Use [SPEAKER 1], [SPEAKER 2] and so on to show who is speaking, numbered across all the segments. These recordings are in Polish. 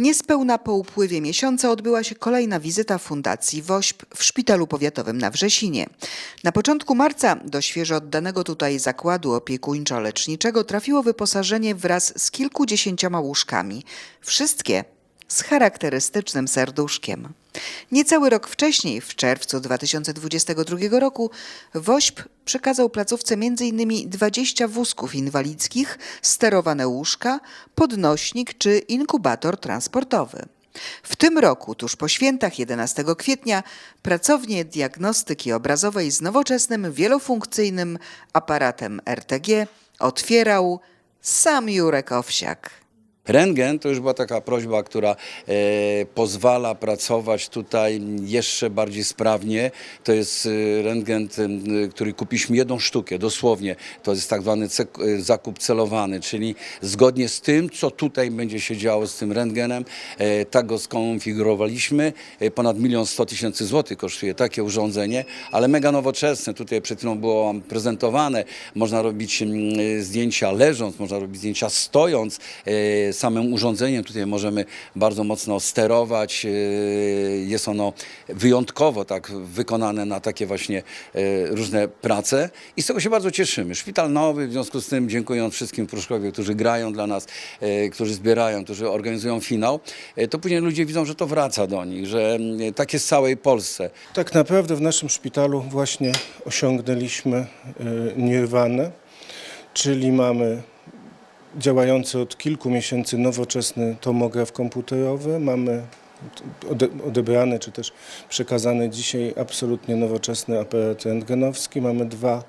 [SPEAKER 1] Niespełna po upływie miesiąca odbyła się kolejna wizyta Fundacji WOŚP w Szpitalu Powiatowym na Wrzesinie. Na początku marca do świeżo oddanego tutaj zakładu opiekuńczo-leczniczego trafiło wyposażenie wraz z kilkudziesięcioma łóżkami. Wszystkie z charakterystycznym serduszkiem. Niecały rok wcześniej, w czerwcu 2022 roku, WOŚP przekazał placówce m.in. 20 wózków inwalidzkich, sterowane łóżka, podnośnik czy inkubator transportowy. W tym roku, tuż po świętach 11 kwietnia, pracownię diagnostyki obrazowej z nowoczesnym, wielofunkcyjnym aparatem RTG otwierał sam Jurek Owsiak.
[SPEAKER 2] Rentgen to już była taka prośba, która e, pozwala pracować tutaj jeszcze bardziej sprawnie. To jest e, rentgen, e, który kupiliśmy jedną sztukę, dosłownie. To jest tak zwany zakup celowany, czyli zgodnie z tym, co tutaj będzie się działo z tym rentgenem, tak go skonfigurowaliśmy. Ponad milion sto tysięcy złotych kosztuje takie urządzenie, ale mega nowoczesne. Tutaj przed chwilą było prezentowane. Można robić mm, zdjęcia leżąc, można robić zdjęcia stojąc. Samym urządzeniem tutaj możemy bardzo mocno sterować. E, Jest ono wyjątkowo tak wykonane na takie właśnie e, różne prace i z tego się bardzo cieszymy. Szpital nowy, w związku z tym dziękując wszystkim Pruszkowie, którzy grają dla nas, e, którzy zbierają, którzy organizują finał, to później ludzie widzą, że to wraca do nich, że tak jest w całej Polsce.
[SPEAKER 3] Tak naprawdę w naszym szpitalu właśnie osiągnęliśmy nirwanę, czyli mamy działający od kilku miesięcy nowoczesny tomograf komputerowy, mamy ode- odebrany czy też przekazany dzisiaj absolutnie nowoczesny aparat rentgenowski, mamy dwa e,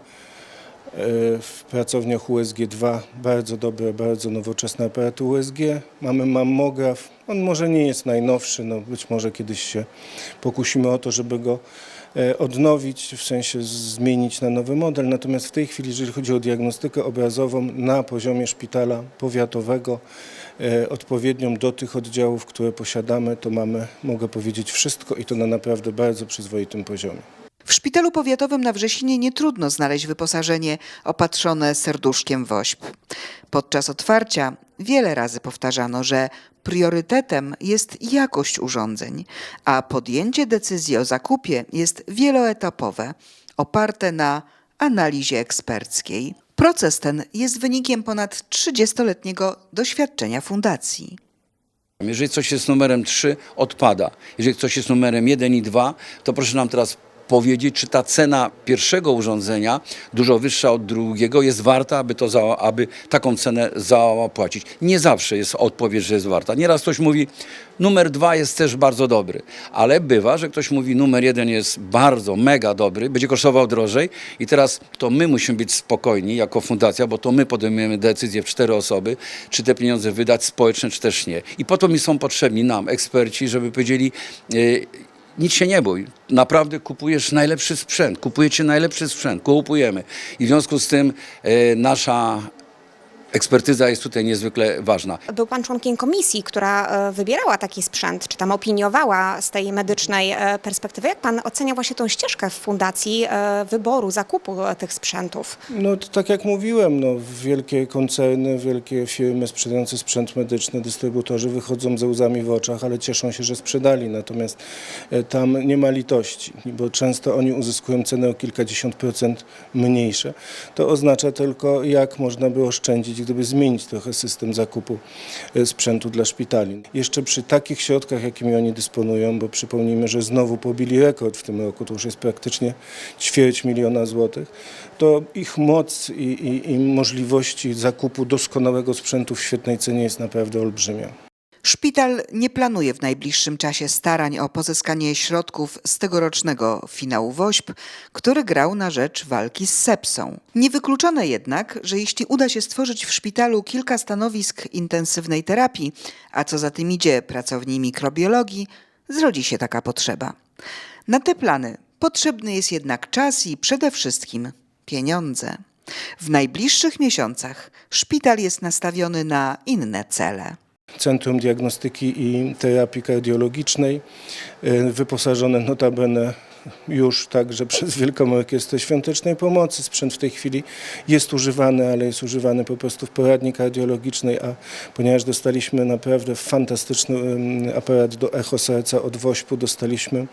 [SPEAKER 3] w pracowniach USG dwa bardzo dobre, bardzo nowoczesne aparaty USG. Mamy mammograf. On może nie jest najnowszy, no być może kiedyś się pokusimy o to, żeby go odnowić, w sensie zmienić na nowy model. Natomiast w tej chwili, jeżeli chodzi o diagnostykę obrazową na poziomie szpitala powiatowego, e, odpowiednią do tych oddziałów, które posiadamy, to mamy, mogę powiedzieć, wszystko i to na naprawdę bardzo przyzwoitym poziomie.
[SPEAKER 1] W szpitalu powiatowym na Wrzesinie nie trudno znaleźć wyposażenie opatrzone serduszkiem WOŚP. Podczas otwarcia wiele razy powtarzano, że priorytetem jest jakość urządzeń, a podjęcie decyzji o zakupie jest wieloetapowe, oparte na analizie eksperckiej. Proces ten jest wynikiem ponad 30-letniego doświadczenia fundacji.
[SPEAKER 2] Jeżeli coś jest numerem 3, odpada. Jeżeli coś jest numerem 1 i 2, to proszę nam teraz powiedzieć, czy ta cena pierwszego urządzenia, dużo wyższa od drugiego, jest warta, aby, to za, aby taką cenę zapłacić. Nie zawsze jest odpowiedź, że jest warta. Nieraz ktoś mówi, numer 2 jest też bardzo dobry, ale bywa, że ktoś mówi, numer 1 jest bardzo, mega dobry, będzie kosztował drożej i teraz to my musimy być spokojni jako fundacja, bo to my podejmujemy decyzję w cztery osoby, czy te pieniądze wydać społeczne, czy też nie. I po to mi są potrzebni nam, eksperci, żeby powiedzieli, yy, nic się nie bój. Naprawdę kupujesz najlepszy sprzęt, kupujecie najlepszy sprzęt, kupujemy. I w związku z tym e, nasza ekspertyza jest tutaj niezwykle ważna.
[SPEAKER 4] Był pan członkiem komisji, która e, wybierała taki sprzęt, czy tam opiniowała z tej medycznej e, perspektywy. Jak pan ocenia właśnie tą ścieżkę w fundacji e, wyboru, zakupu tych sprzętów?
[SPEAKER 3] No to tak jak mówiłem, no, wielkie koncerny, wielkie firmy sprzedające sprzęt medyczny, dystrybutorzy wychodzą ze łzami w oczach, ale cieszą się, że sprzedali. Natomiast tam nie ma litości, bo często oni uzyskują cenę o kilkadziesiąt procent mniejsze. To oznacza tylko, jak można by oszczędzić, gdyby zmienić trochę system zakupu e, sprzętu dla szpitali. Jeszcze przy takich środkach, jakimi oni dysponują, bo przypomnijmy, że znowu pobili rekord w tym roku, to już jest praktycznie ćwierć miliona złotych, to ich moc i, i, i możliwości zakupu doskonałego sprzętu w świetnej cenie jest naprawdę olbrzymia.
[SPEAKER 1] Szpital nie planuje w najbliższym czasie starań o pozyskanie środków z tegorocznego finału WOŚP, który grał na rzecz walki z sepsą. Niewykluczone jednak, że jeśli uda się stworzyć w szpitalu kilka stanowisk intensywnej terapii, a co za tym idzie pracowni mikrobiologii, zrodzi się taka potrzeba. Na te plany potrzebny jest jednak czas i przede wszystkim pieniądze. W najbliższych miesiącach szpital jest nastawiony na inne cele.
[SPEAKER 3] Centrum Diagnostyki i Terapii Kardiologicznej, e, wyposażone notabene już także przez Wielką Orkiestrę Świątecznej Pomocy. Sprzęt w tej chwili jest używany, ale jest używany po prostu w poradni kardiologicznej, a ponieważ dostaliśmy naprawdę fantastyczny aparat do echo serca od WOŚP-u, dostaliśmy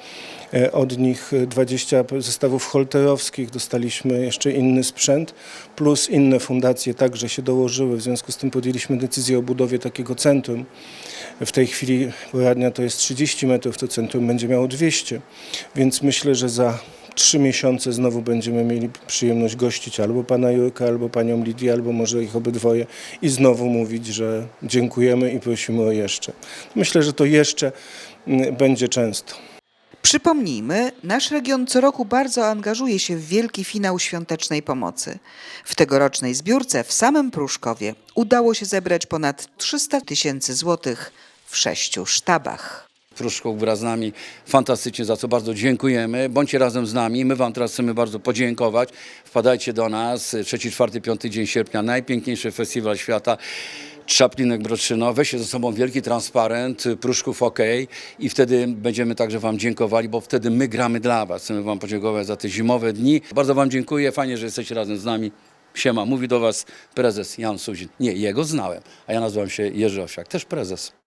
[SPEAKER 3] e, od nich 20 zestawów holterowskich, dostaliśmy jeszcze inny sprzęt, plus inne fundacje także się dołożyły. W związku z tym podjęliśmy decyzję o budowie takiego centrum. W tej chwili poradnia to jest 30 metrów, to centrum będzie miało 200, więc myślę, że za trzy miesiące znowu będziemy mieli przyjemność gościć albo pana Jurka, albo panią Lidię, albo może ich obydwoje i znowu mówić, że dziękujemy i prosimy o jeszcze. Myślę, że to jeszcze mm, będzie często.
[SPEAKER 1] Przypomnijmy, nasz region co roku bardzo angażuje się w wielki finał świątecznej pomocy. W tegorocznej zbiórce w samym Pruszkowie udało się zebrać ponad 300 tysięcy złotych w sześciu sztabach.
[SPEAKER 2] Pruszków wraz z nami fantastycznie, za co bardzo dziękujemy. Bądźcie razem z nami. My Wam teraz chcemy bardzo podziękować. Wpadajcie do nas 3, 4, 5 dzień sierpnia, najpiękniejszy festiwal świata. Czaplinek Brodszyno, weźcie ze sobą wielki transparent, Pruszków OK i wtedy będziemy także Wam dziękowali, bo wtedy my gramy dla Was. Chcemy Wam podziękować za te zimowe dni. Bardzo Wam dziękuję, fajnie, że jesteście razem z nami. Siema, mówi do Was prezes Jan Suzin. Nie, jego znałem, a ja nazywam się Jerzy Osiak, też prezes.